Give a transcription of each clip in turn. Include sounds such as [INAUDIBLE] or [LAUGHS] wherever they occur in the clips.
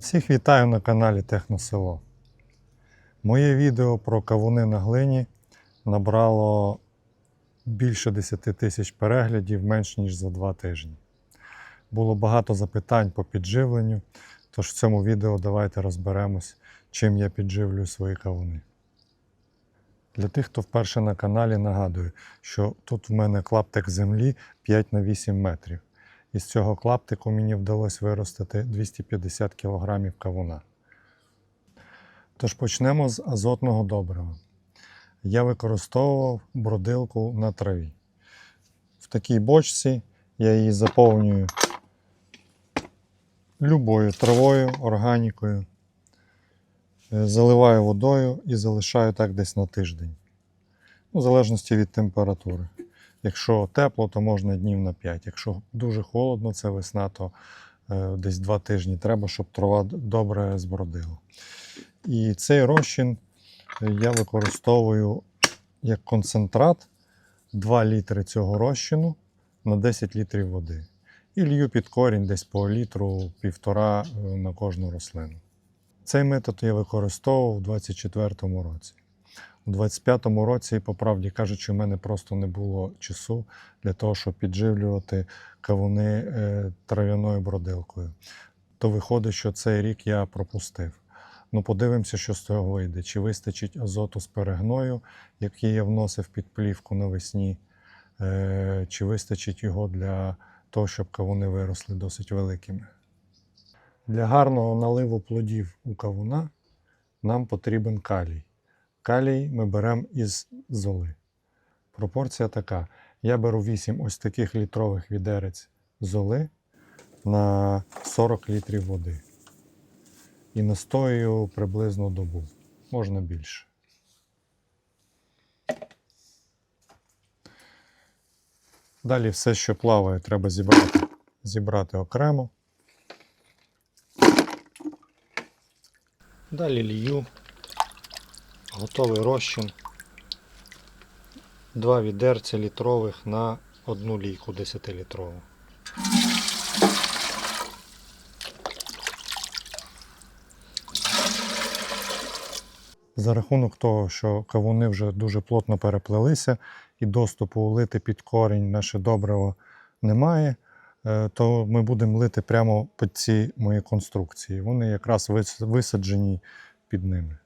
Всіх вітаю на каналі Техносело. Моє відео про кавуни на глині набрало більше 10 тисяч переглядів менш ніж за два тижні. Було багато запитань по підживленню, тож в цьому відео давайте розберемось, чим я підживлюю свої кавуни. Для тих, хто вперше на каналі, нагадую, що тут в мене клаптик землі 5 на 8 метрів. Із цього клаптику мені вдалося виростити 250 кг кавуна. Тож почнемо з азотного добрива. Я використовував бродилку на траві. В такій бочці я її заповнюю любою травою, органікою, Е, заливаю водою і залишаю так десь на тиждень. В залежності від температури. Якщо тепло, то можна днів на 5. Якщо дуже холодно, це весна, то е, десь 2 тижні треба, щоб трава добре збродила. І цей розчин е, я використовую як концентрат 2 літри цього розчину на 10 літрів води. І лью під корінь десь по літру півтора е, на кожну рослину. Цей метод я використовував у 2024 році. У 25-му році, по правді кажучи, у мене просто не було часу для того, щоб підживлювати кавуни е, трав'яною бродилкою. То виходить, що цей рік я пропустив. Ну, подивимося, що з цього вийде. Чи вистачить азоту з перегною, який я вносив під плівку навесні, е, чи вистачить його для того, щоб кавуни виросли досить великими. Для гарного наливу плодів у кавуна нам потрібен калій. Калій ми беремо із золи. Пропорція така. Я беру 8 ось таких літрових відерець золи на 40 літрів води. І настоюю приблизно добу. Можна більше. Далі все, що плаває, треба зібрати, зібрати окремо. Далі лію готовий розчин. Два відерця літрових на одну лійку 10-літрову. За рахунок того, що кавуни вже дуже плотно переплелися і доступу лити під корінь наше добриво немає, е, то ми будемо лити прямо під ці мої конструкції. Вони якраз висаджені під ними.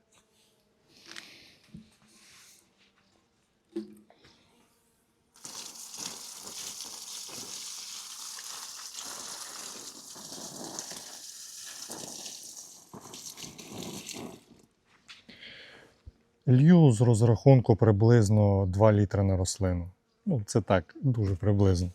Лью з розрахунку приблизно 2 літри на рослину. Ну, це так, дуже приблизно.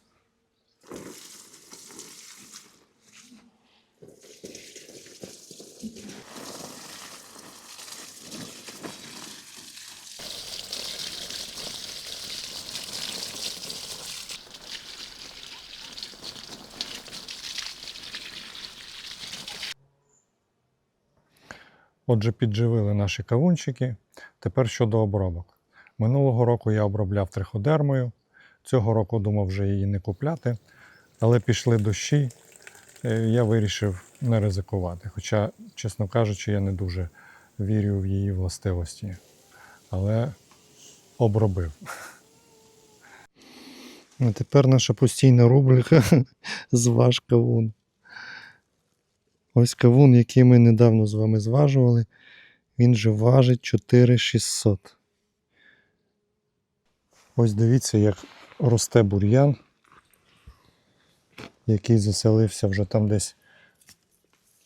Отже, підживили наші кавунчики. Тепер щодо обробок. Минулого року я обробляв триходермою. Цього року думав вже її не купляти, але пішли дощі. е, Я вирішив не ризикувати. Хоча, чесно кажучи, я не дуже вірю в її властивості. Але обробив. А тепер наша постійна рубрика [LAUGHS] Зваж кавун. Ось кавун, який ми недавно з вами зважували. Він же важить 4600. Ось дивіться, як росте бур'ян, який заселився вже там десь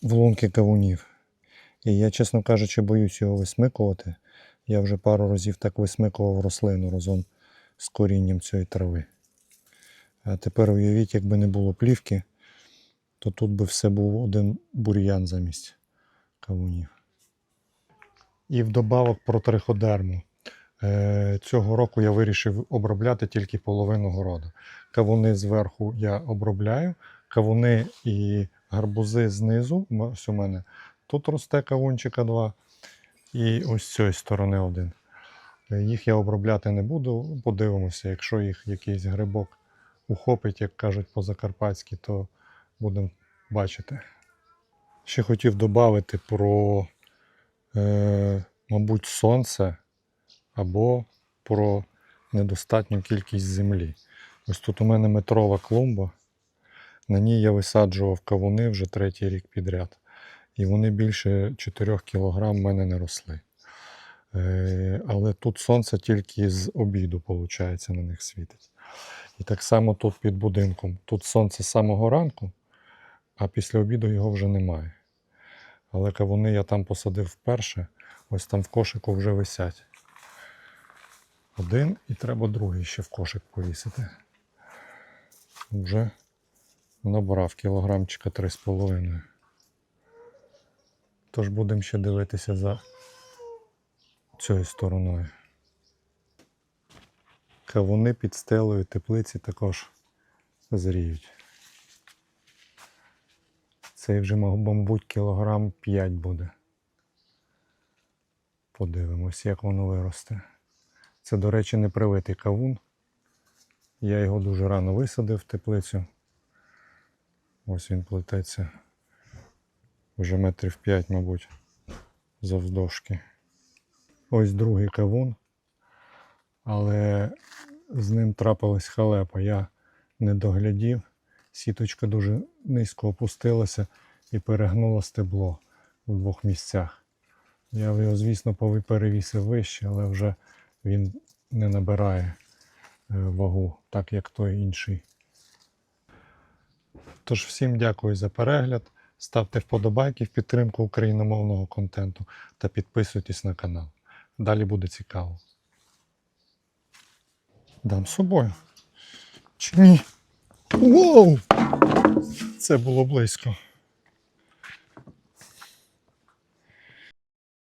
в лунки кавунів. І я, чесно кажучи, боюсь його висмикувати. Я вже пару разів так висмикував рослину разом з корінням цієї трави. А тепер уявіть, якби не було плівки, то тут би все був один бур'ян замість кавунів. І вдобавок про триходерму. Е, Цього року я вирішив обробляти тільки половину городу. Кавуни зверху я обробляю, кавуни і гарбузи знизу. Ось у мене тут росте кавунчика два, і ось з цієї сторони один. Е, Їх я обробляти не буду. Подивимося, якщо їх якийсь грибок ухопить, як кажуть по-закарпатськи, то будемо бачити. Ще хотів додати про, е, мабуть, сонце або про недостатню кількість землі. Ось тут у мене метрова клумба. На ній я висаджував кавуни вже третій рік підряд. І вони більше 4 кг в мене не росли. Е, але тут сонце тільки з обіду, виходить, на них світить. І так само тут під будинком. Тут сонце з самого ранку, а після обіду його вже немає. Але кавуни я там посадив вперше, ось там в кошику вже висять. Один і треба другий ще в кошик повісити. Вже набрав кілограмчика 3,5. Тож будемо ще дивитися за цією стороною. Кавуни під стелею теплиці також зріють. Цей вже, мабуть, кілограм 5 буде. Подивимось, як воно виросте. Це, до речі, не привитий кавун. Я його дуже рано висадив в теплицю. Ось він плететься. Вже метрів 5, мабуть, завздовжки. Ось другий кавун. Але з ним трапилась халепа. Я не доглядів. Сіточка дуже низько опустилася і перегнула стебло в двох місцях. Я його, звісно, перевісив вище, але вже він не набирає е, вагу, так як той інший. Тож всім дякую за перегляд. Ставте вподобайки в підтримку україномовного контенту та підписуйтесь на канал. Далі буде цікаво. Дам собою. Чи ні? Воу! Це було близько.